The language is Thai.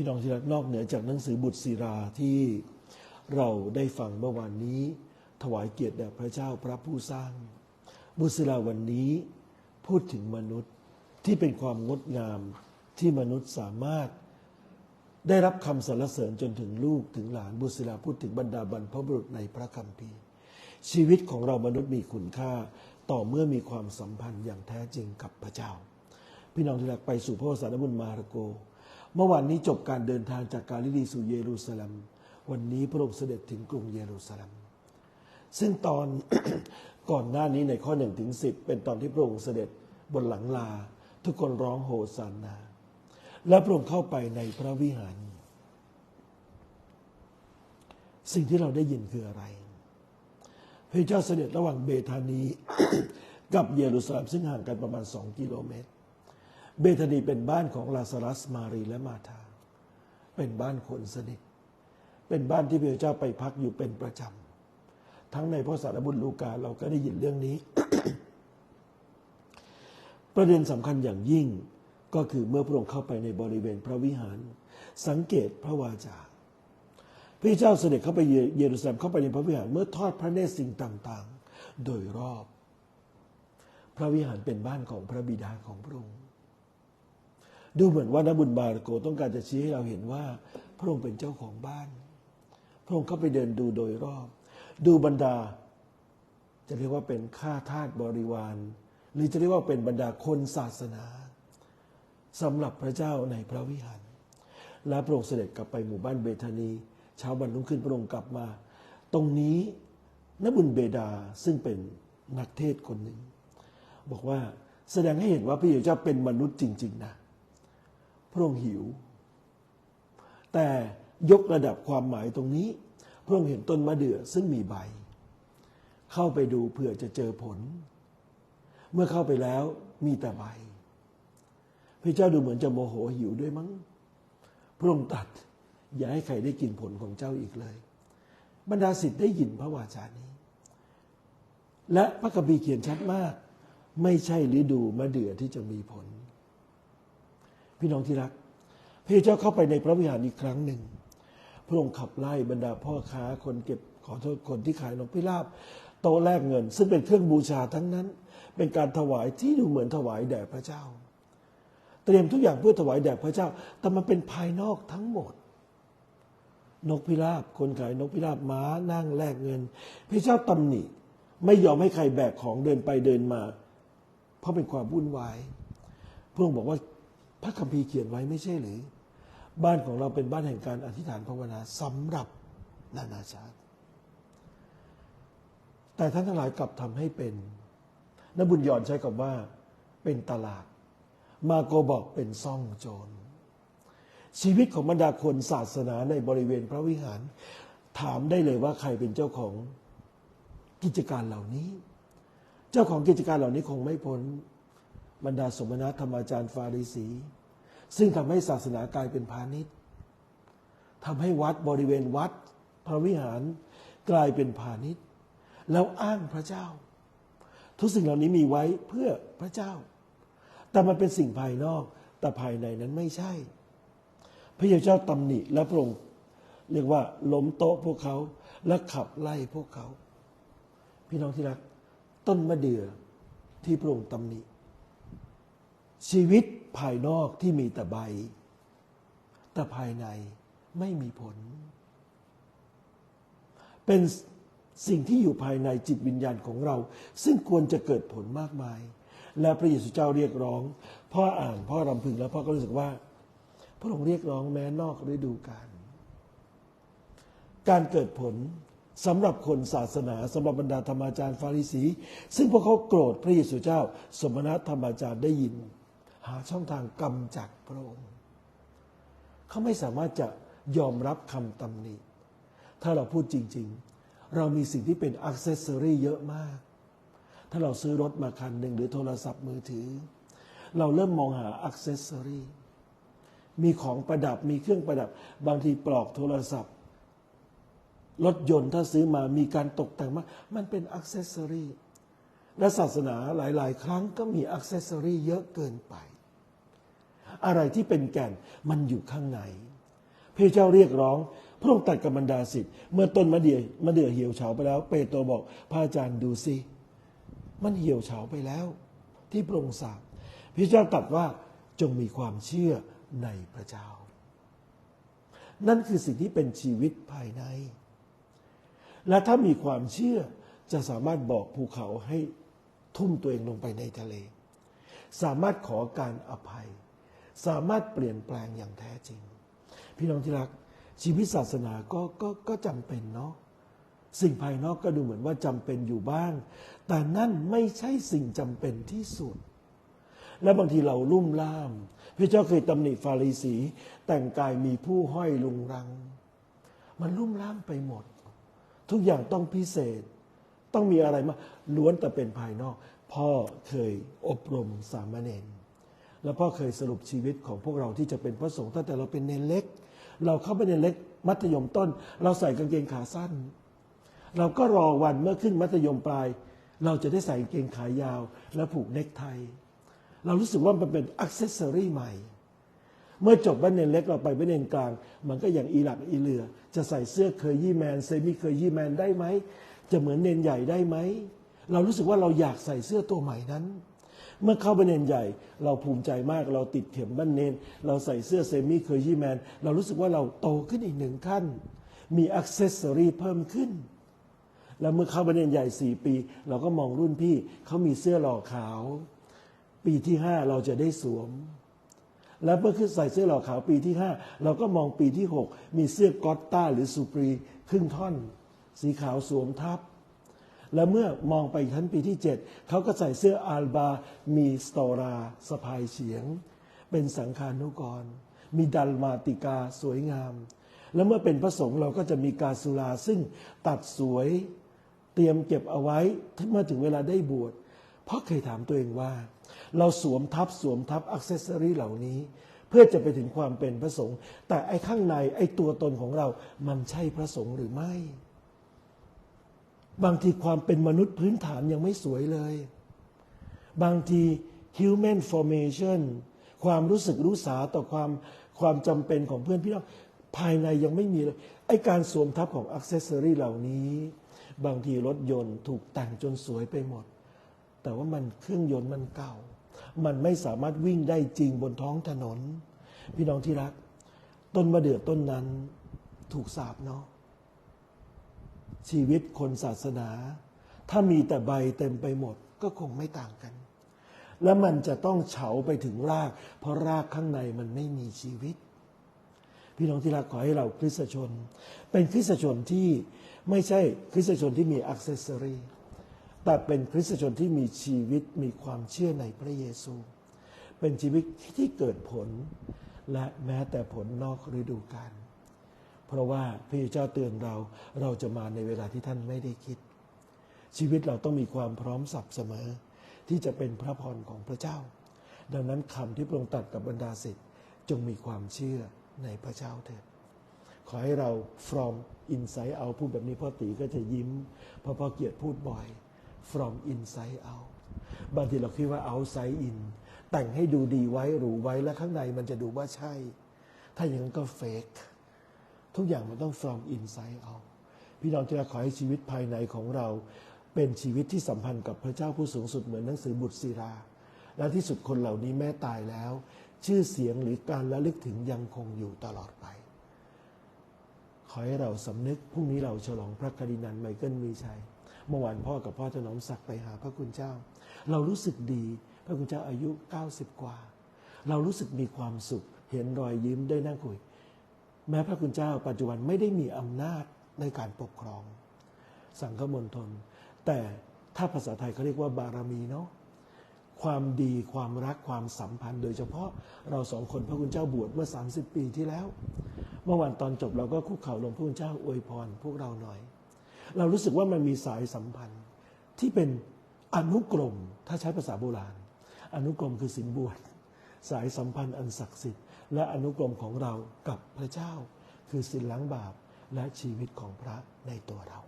พี่น้องที่รักนอกเหนือจากหนังสือบุตรศิราที่เราได้ฟังเมื่อวานนี้ ถวายเกียรติแด่พระเจ้าพระผู้สร้าง บุตรศิราวันนี้พูดถึงมนุษย์ที่เป็นความงดงามที่มนุษย์สามารถได้รับคำสรรเสริญจนถึงลูกถึงหลานบุตรศิลาพูดถึงบรรดาบรรพบุรุษในพระคัมภีร์ ชีวิตของเรามนุษย์มีคุณค่าต่อเมื่อมีความสัมพันธ์อย่างแท้จริงกับพระเจ้า พี่น้องที่รักไปสู่พระวสารบุญมาระโก เมื่อวานนี้จบการเดินทางจากกาลิลีสู่เยรูซาเล็ม วันนี้พระองค์เสด็จถึงกรุงเยรูซาเล็ม ซึ่งตอนก่อนหน้านี้ในข้อหนึ่งถึงสิเป็นตอนที่พระองค์เสด็จบนหลังลา ทุกคนร้องโฮซานา และพระองค์เข้าไปในพระวิหาร สิ่งที่เราได้ยินคืออะไร พระเจ้าเสด็จระหว่างเบธานีกับเยรูซาเล็มซึ่งห่างกันประมาณสองกิโลเมตร เบธานีเป็นบ้านของลาซารัสมารีและมาธา เป็นบ้านคนสนิท เป็นบ้านที่พระเจ้าไปพักอยู่เป็นประจำ ทั้งในพระสารบุญลูกาเราก็ได้ยินเรื่องนี้ ประเด็นสำคัญอย่างยิ่งก็คือเมื่อพระองค์เข้าไปในบริเวณพระวิหาร สังเกตพระวาจาพระเจ้าเสด็จเข้าไปเยรูซาเล็มเข้าไปในพระวิหารเมื่อทอดพระเนตรสิ่งต่าง ๆ โดยรอบ พระวิหารเป็นบ้านของพระบิดาของพระองค์ ดูเหมือนว่านักบุญบาโกต้องการจะชี้ให้เราเห็นว่า พระองค์เป็นเจ้าของบ้าน พระองค์เข้าไปเดินดูโดยรอบ ดูบรรดา จะเรียกว่าเป็นข้าทาสบริวาร หรือจะเรียกว่าเป็นบรรดาคนศาสนาสำหรับพระเจ้าในพระวิหาร และพระองค์เสด็จกลับไปหมู่บ้านเบธานี เช้าวันรุ่งขึ้นพระองค์กลับมา ตรงนี้นบุญเบดาซึ่งเป็นนักเทศคนหนึ่ง บอกว่าแสดงให้เห็นว่าพระเจ้าเป็นมนุษย์จริง ๆ นะ พระองค์หิว แต่ยกระดับความหมายตรงนี้ พระองค์เห็นต้นมะเดื่อซึ่งมีใบ เข้าไปดูเผื่อจะเจอผล เมื่อเข้าไปแล้วมีแต่ใบ พระเจ้าดูเหมือนจะโมโหหิวด้วยมั้ง พระองค์ตัด อย่าให้ใครได้กินผลของเจ้าอีกเลย บรรดาสิทธิ์ได้ยินพระวาจานี้ และพระคัมภีเขียนชัดมาก ไม่ใช่ฤดูมะเดื่อที่จะมีผล พี่น้องที่รัก พระเจ้าเข้าไปในพระวิหารอีกครั้งหนึ่ง พระองค์ขับไล่บรรดาพ่อค้าคนเก็บขอโทษคนที่ขายนกพิราบโตแลกเงิน ซึ่งเป็นเครื่องบูชาทั้งนั้น เป็นการถวายที่ดูเหมือนถวายแด่พระเจ้า เตรียมทุกอย่างเพื่อถวายแด่พระเจ้า แต่มันเป็นภายนอกทั้งหมด นกพิราบ คนขายนกพิราบม้านั่งแลกเงิน พระเจ้าตำหนิ ไม่ยอมให้ใครแบกของเดินไปเดินมา เพราะเป็นความวุ่นวายพระองค์บอกว่า ระคัมภีร์เขียนไว้ไม่ใช่หรือ บ้านของเราเป็นบ้านแห่งการอธิษฐานภาวนาสำหรับนานาชาติ แต่ท่านทั้งหลายกลับทำให้เป็นนบุญยอนใช้คำว่า เป็นตลาด มาโกบอกเป็นซ่องโจร ชีวิตของบรรดาคนศาสนาในบริเวณพระวิหาร ถามได้เลยว่าใครเป็นเจ้าของกิจการเหล่านี้ เจ้าของกิจการเหล่านี้คงไม่พ้นบรรดาสมณะธรรมอาจารย์ฟาริสี ซึ่งทำให้ศาสนากลายเป็นพาณิชย์ทำให้วัดบริเวณวัด พระวิหารกลายเป็นพาณิชย์ แล้วอ้างพระเจ้า ทุกสิ่งเหล่านี้มีไว้เพื่อพระเจ้า แต่มันเป็นสิ่งภายนอก แต่ภายในนั้นไม่ใช่ พระเจ้าตำหนิและพระองค์เรียกว่าล้มโต๊ะพวกเขาและขับไล่พวกเขา พี่น้องที่รัก ต้นมะเดื่อที่พระองค์ตำหนิชีวิต ภายนอกที่มีแต่ใบ แต่ภายในไม่มีผล เป็นสิ่งที่อยู่ภายในจิตวิญญาณของเรา ซึ่งควรจะเกิดผลมากมาย และพระเยซูเจ้าเรียกร้อง พ่ออ่านพ่อรำพึงแล้วพ่อก็รู้สึกว่า พระองค์เรียกร้องแม้นอกฤดูกาลการเกิดผลสำหรับคนศาสนาสำหรับบรรดาธรรมาจารย์ฟาริสี ซึ่งพวกเขาโกรธพระเยซูเจ้า สมณธรรมาจารย์ได้ยิน หาช่องทางกำจัดพระองค์ เขาไม่สามารถจะยอมรับคำตำหนิ ถ้าเราพูดจริง ๆ เรามีสิ่งที่เป็นอักเซสซอรี่เยอะมาก ถ้าเราซื้อรถมาคันหนึ่งหรือโทรศัพท์มือถือ เราเริ่มมองหาอักเซสซอรี่ มีของประดับ มีเครื่องประดับ บางทีปลอกโทรศัพท์ รถยนต์ถ้าซื้อมามีการตกแต่งมาก มันเป็นอักเซสซอรี่ และศาสนาหลาย ๆ ครั้งก็มีอักเซสซอรีเยอะเกินไป อะไรที่เป็นแก่นมันอยู่ข้างในพระเจ้าเรียกร้อง พระองค์ตัดกับบรรดาศิษย์เมื่อต้นมะเดื่อมะเดื่อเหี่ยวเฉาไปแล้ว เปโตรบอกพระอาจารย์ดูสิมันเหี่ยวเฉาไปแล้ว ที่พระองค์สาบพระเจ้าตรัสว่าจงมีความเชื่อในพระเจ้า นั่นคือสิ่งที่เป็นชีวิตภายใน และถ้ามีความเชื่อจะสามารถบอกภูเขาให้ ทุ่มตัวเองลงไปในทะเล สามารถขอการอภัย สามารถเปลี่ยนแปลงอย่างแท้จริง พี่น้องที่รัก ชีวิตศาสนาก็ก็ก็จำเป็นเนาะสิ่งภายนอกก็ดูเหมือนว่าจำเป็นอยู่บ้าง แต่นั่นไม่ใช่สิ่งจำเป็นที่สุด และบางทีเราลุ่มล่าม พระเจ้าเคยตำหนิฟาริสี แต่งกายมีผู้ห้อยลุงรัง มันลุ่มล่ามไปหมด ทุกอย่างต้องพิเศษ ต้องมีอะไรมาล้วนแต่เป็นภายนอก พ่อเคยอบรมสามเณรแล้วพ่อเคยสรุปชีวิตของพวกเราที่จะเป็นพระสงฆ์ตั้งแต่เราเป็นเนรเล็ก เราเข้าไปเนรเล็กมัธยมต้น เราใส่กางเกงขาสั้น เราก็รอวันเมื่อขึ้นมัธยมปลาย เราจะได้ใส่กางเกงขายาว และผูกเนคไทเรารู้สึกว่ามันเป็นอักเซสซอรี่ใหม่ เมื่อจบบ้านเนเล็กเราไปบ้านเนนกลาง มันก็อย่างอีหลักอีเหลือ จะใส่เสื้อเคยยี่แมนเซมิเคยยี่แมนได้ไหม จะเหมือนเนนใหญ่ได้ไหม เรารู้สึกว่าเราอยากใส่เสื้อตัวใหม่นั้น เมื่อเข้าไปเนนใหญ่ เราภูมิใจมากเราติดเข็มบ้านเนน เราใส่เสื้อเซมิเคยยี่แมนเรารู้สึกว่าเราโตขึ้นอีกหนึ่งขั้น มีอักเซสซอรีเพิ่มขึ้น แล้วเมื่อเข้าไปเนนใหญ่สี่ปี เราก็มองรุ่นพี่เขามีเสื้อหล่อขาว ปีที่ห้าเราจะได้สวมแล้วเมื่อขึ้นใส่เสื้อหล่อขาวปีที่ห้าเราก็มองปีที่หกมีเสื้อกอตต้าหรือสุปรีครึ่งท่อน สีขาวสวมทับ แล้วเมื่อมองไปชั้นปีที่เจ็ดเขาก็ใส่เสื้ออาลบา มีสตอราสะพายเฉียง เป็นสังคานุกร มีดัลมาติกาสวยงาม แล้วเมื่อเป็นพระสงฆ์เราก็จะมีกาสุราซึ่งตัดสวยเตรียมเก็บเอาไว้เมื่อถึงเวลาได้บวชเพราะเคยถามตัวเองว่า เราสวมทับสวมทับอักเซสซอรีเหล่านี้ เพื่อจะไปถึงความเป็นพระสงฆ์แต่ไอ้ข้างในไอ้ตัวตนของเรามันใช่พระสงฆ์หรือไม่ บางทีความเป็นมนุษย์พื้นฐานยังไม่สวยเลย บางที human formation ความรู้สึกรู้สาต่อความความจำเป็นของเพื่อนพี่น้องภายในยังไม่มีเลย ไอการสวมทับของอักเซสซอรีเหล่านี้ บางทีรถยนต์ถูกแต่งจนสวยไปหมด แต่ว่ามันเครื่องยนต์มันเก่า มันไม่สามารถวิ่งได้จริงบนท้องถนน พี่น้องที่รัก ต้นมะเดื่อต้นนั้นถูกสาบเนาะ ชีวิตคนศาสนา ถ้ามีแต่ใบเต็มไปหมดก็คงไม่ต่างกัน แล้วมันจะต้องเฉาไปถึงราก เพราะรากข้างในมันไม่มีชีวิต พี่น้องที่รักขอให้เราคริสตชน เป็นคริสตชนที่ไม่ใช่คริสตชนที่มีอักเซสซอรีแต่เป็นคริสตชนที่มีชีวิตมีความเชื่อในพระเยซู เป็นชีวิตที่เกิดผล และแม้แต่ผลนอกฤดูกาล เพราะว่าพระเจ้าเตือนเราเราจะมาในเวลาที่ท่านไม่ได้คิด ชีวิตเราต้องมีความพร้อมสับเสมอ ที่จะเป็นพระพรของพระเจ้า ดังนั้นคำที่พระองค์ตรัสกับบรรดาศิษย์จงมีความเชื่อในพระเจ้าเถิดขอให้เรา from inside out พูดแบบนี้พ่อตีก็จะยิ้มเพราะพ่อเกียรติพูดบ่อย from inside out บางทีเราคิดว่า outside in แต่งให้ดูดีไว้หรูไว้แล้วข้างในมันจะดูว่าใช่ ถ้าอย่างนั้นก็ fake ทุกอย่างมันต้อง from inside out พี่น้องที่รักขอให้ชีวิตภายในของเรา เป็นชีวิตที่สัมพันธ์กับพระเจ้าผู้สูงสุดเหมือนหนังสือบุตรศิราและที่สุดคนเหล่านี้แม้ตายแล้ว ชื่อเสียงหรือการระลึกถึงยังคงอยู่ตลอดไป ขอให้เราสำนึกพรุ่งนี้เราฉลองพระกรินันไมเคิลมีชัยเมื่อวานพ่อกับพ่อถนอมศักดิ์ไปหาพระคุณเจ้า เรารู้สึกดี พระคุณเจ้าอายุ 90 กว่า เรารู้สึกมีความสุข เห็นรอยยิ้มได้นั่งคุย แม้พระคุณเจ้าปัจจุบันไม่ได้มีอำนาจในการปกครอง สังฆมณฑลแต่ถ้าภาษาไทยเขาเรียกว่าบารมีเนาะความดีความรักความสัมพันธ์ โดยเฉพาะเราสองคนพระคุณเจ้าบวชเมื่อ 30 ปีที่แล้ว เมื่อวันตอนจบเราก็คุกเข่าลงพระคุณเจ้าอวยพรพวกเราหน่อย เรารู้สึกว่ามันมีสายสัมพันธ์ที่เป็นอนุกรม ถ้าใช้ภาษาโบราณ อนุกรมคือสินบวชสายสัมพันธ์อันศักดิ์สิทธิ์ และอนุกรมของเรากับพระเจ้า คือสินล้างบาปและชีวิตของพระในตัวเรา